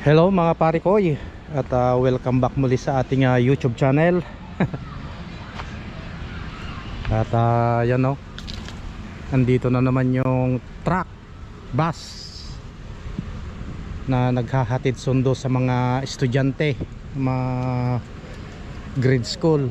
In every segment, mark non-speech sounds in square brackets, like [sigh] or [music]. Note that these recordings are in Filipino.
Hello mga pare koy at ah, welcome back muli sa ating ah, YouTube channel. at uh, yan no. Andito na naman yung truck, bus na naghahatid sundo sa mga estudyante, mga grade school.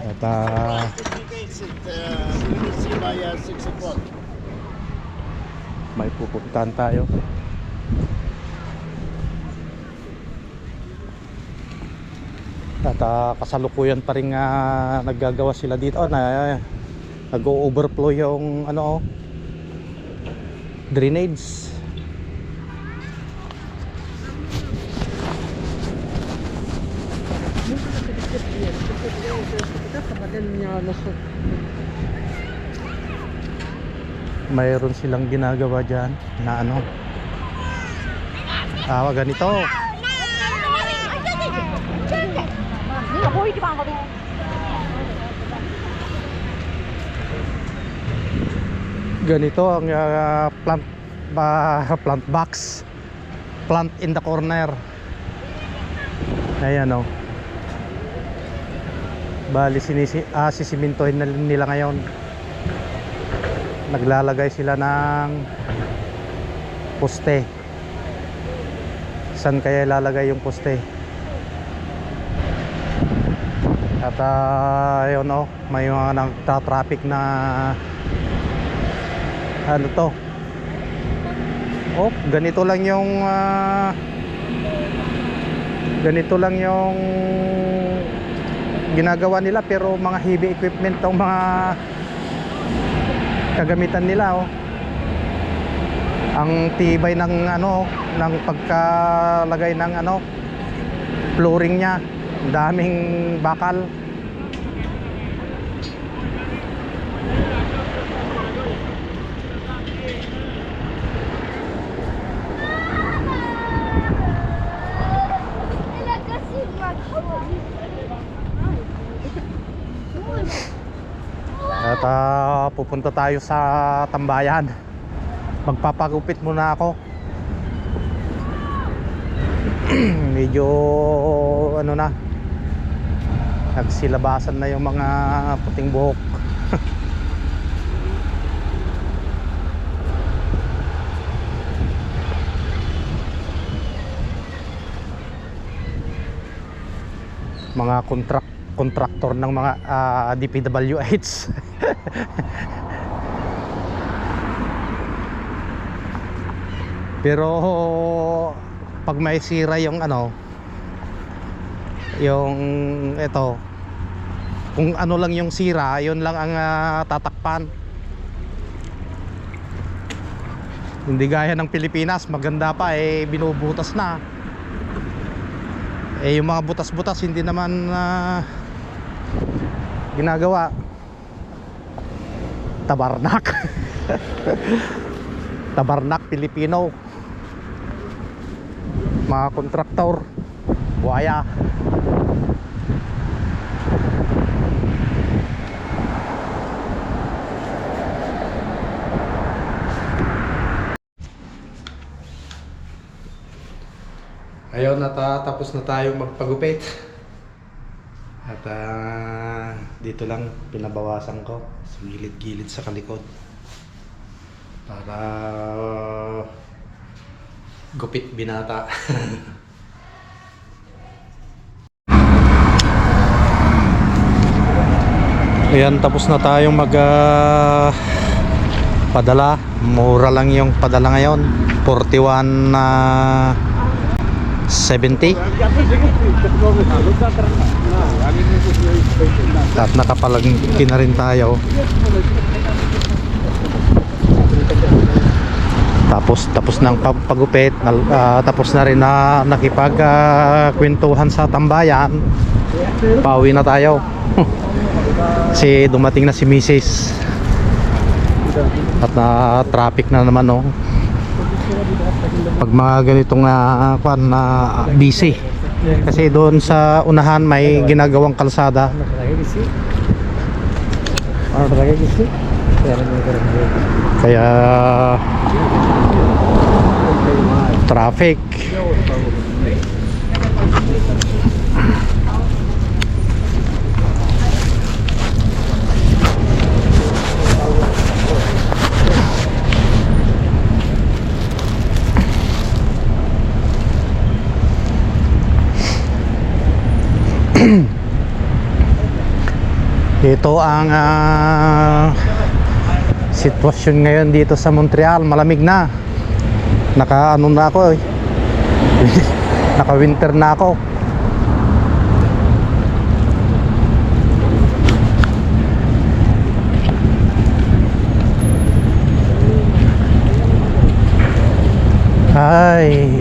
Ah, at uh, may pupuntahan tayo. At ah, kasalukuyan pa rin ah, naggagawa sila dito. Na nag-overflow yung ano oh, drainage mayroon silang ginagawa dyan na ano. Awa ah, ganito. Ganito ang uh, plant uh, [laughs] plant box. Plant in the corner. Ayan o oh. bali sinisi ah, sisimintohin na nila ngayon naglalagay sila ng poste. Saan kaya ilalagay yung poste? At uh, ayun o may mga nagta-traffic na ano to? Oh ganito lang yung ah, ganito lang yung ginagawa nila pero mga heavy equipment tong mga kagamitan nila oh. Ang tibay ng ano ng pagkalagay ng ano flooring niya. Daming bakal At ah, pupunta tayo sa tambayan. Magpapagupit muna ako. [clears throat] Medyo ano na. Nagsilabasan na yung mga puting buhok. [laughs] mga kontrak kontraktor ng mga ah, DPWH [laughs] pero pag may sira yung ano yung ito kung ano lang yung sira yun lang ang ah, tatakpan. Hindi gaya ng Pilipinas maganda pa eh binubutas na. Eh yung mga butas-butas hindi naman ah, ginagawa? Tabarnak. [laughs] Tabarnak Pilipino. Mga kontraktor. Buhaya. Ayun, natatapos na tayong magpagupit. At ah, dito lang pinabawasan ko sa gilid-gilid sa kalikod. Para gupit binata. [laughs] Ayan, tapos na tayong mag ah, padala. Mura lang yung padala ngayon. 41 na 70 at nakapalagki na rin tayo. Tapos tapos ng pag- pagupit ah, tapos na rin na nakipag ah, kwentuhan sa tambayan. Pauwi na tayo. [laughs] Kasi dumating na si Mrs. at na traffic na naman no pag mga ganitong uh, kwan na busy kasi doon sa unahan may ginagawang kalsada. Kaya traffic. Ito ang ah, sitwasyon ngayon dito sa Montreal. Malamig na. Naka ano na ako eh. [laughs] Naka winter na ako. Ay.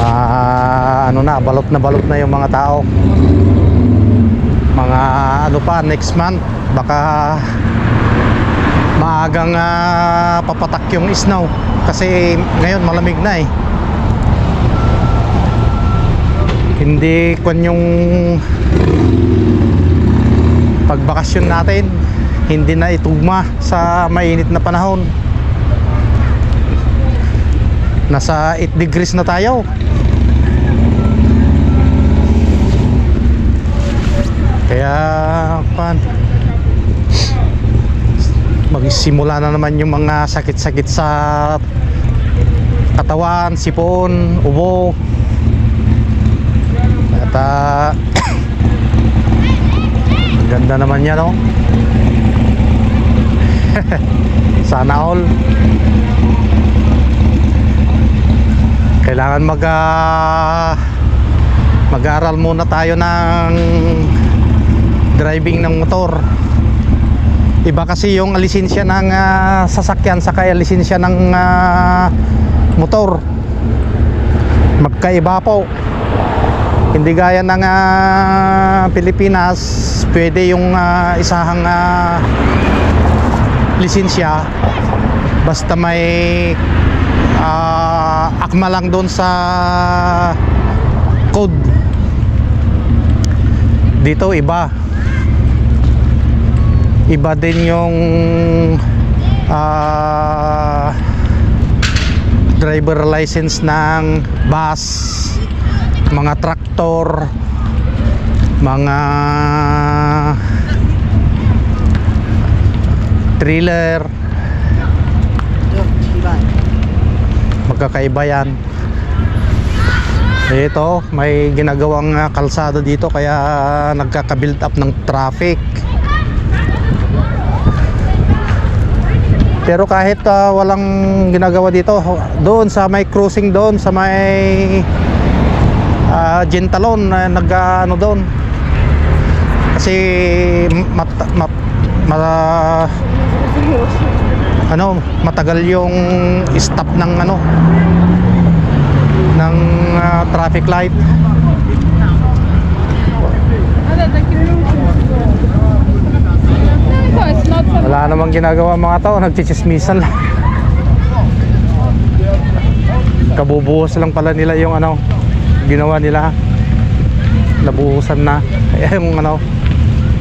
Ah, ano na, balot na balot na yung mga tao mga ano pa next month baka maagang ah, papatak yung snow. Kasi ngayon malamig na eh. Hindi kwan yung pagbakasyon natin. Hindi na itugma sa mainit na panahon. Nasa 8 degrees na tayo Kaya pan magsimula na naman yung mga sakit-sakit sa katawan, sipon, ubo. At [coughs] ang ganda naman niya no. [laughs] Sana all. Kailangan mag ah, mag-aral muna tayo ng driving ng motor. Iba kasi yung lisensya ng ah, sasakyan saka yung lisensya ng ah, motor. Magkaiba po. Hindi gaya ng ah, Pilipinas pwede yung ah, isahang ah, lisensya. Basta may ah, akma lang doon sa code. Dito iba iba din yung ah, driver license ng bus mga traktor mga trailer magkakaiba yan. Ito may ginagawang kalsada dito kaya nagkaka-build up ng traffic Pero kahit ah, walang ginagawa dito, doon sa may cruising doon, sa may uh, Gentalon, na nag ah, ano doon. Kasi mat, mat, ma- ano, matagal yung stop ng ano ng ah, traffic light. It's not from Wala namang ginagawa mga tao, nagchichismisan lang. Kabubuhos lang pala nila yung ano, ginawa nila. Nabuhusan na. [laughs] Yung ano,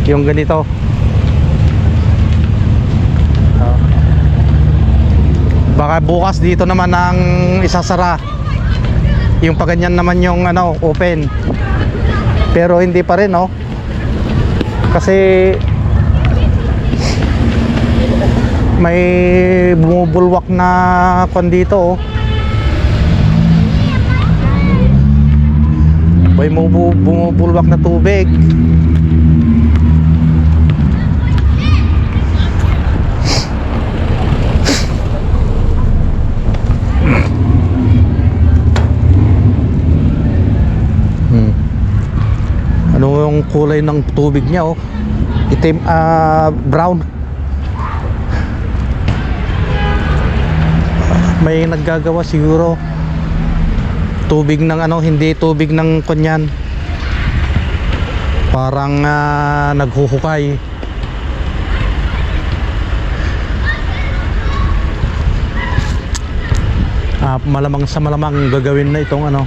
yung ganito. Oh. Baka bukas dito naman ang isasara. Yung paganyan naman yung ano, open. Pero hindi pa rin, no? Kasi may bumubulwak na kwan dito oh. may bumubu- bumubulwak na tubig hmm. ano yung kulay ng tubig niya oh itim ah brown may naggagawa siguro. Tubig ng ano hindi tubig ng kunyan parang ah, naghuhukay. Ah, malamang sa malamang gagawin na itong ano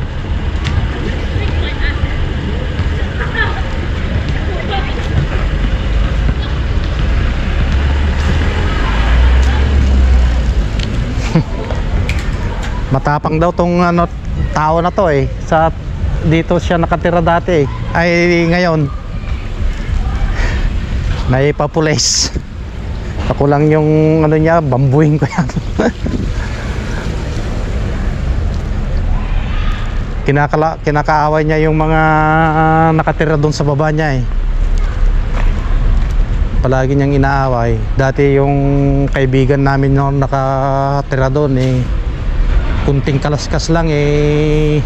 Matapang daw tong ano, tao na to eh. Sa dito siya nakatira dati eh. Ay ngayon naipapulis. [laughs] Ako lang yung ano niya, bambuhin ko yan. [laughs] Kinakala, kinakaaway niya yung mga nakatira doon sa baba niya eh. Palagi niyang inaaway. Dati yung kaibigan namin yung nakatira doon eh kunting kalaskas lang eh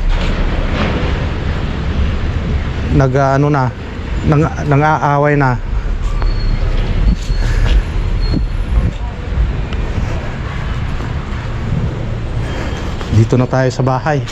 nag ano na nang, nang-aaway na. Dito na tayo sa bahay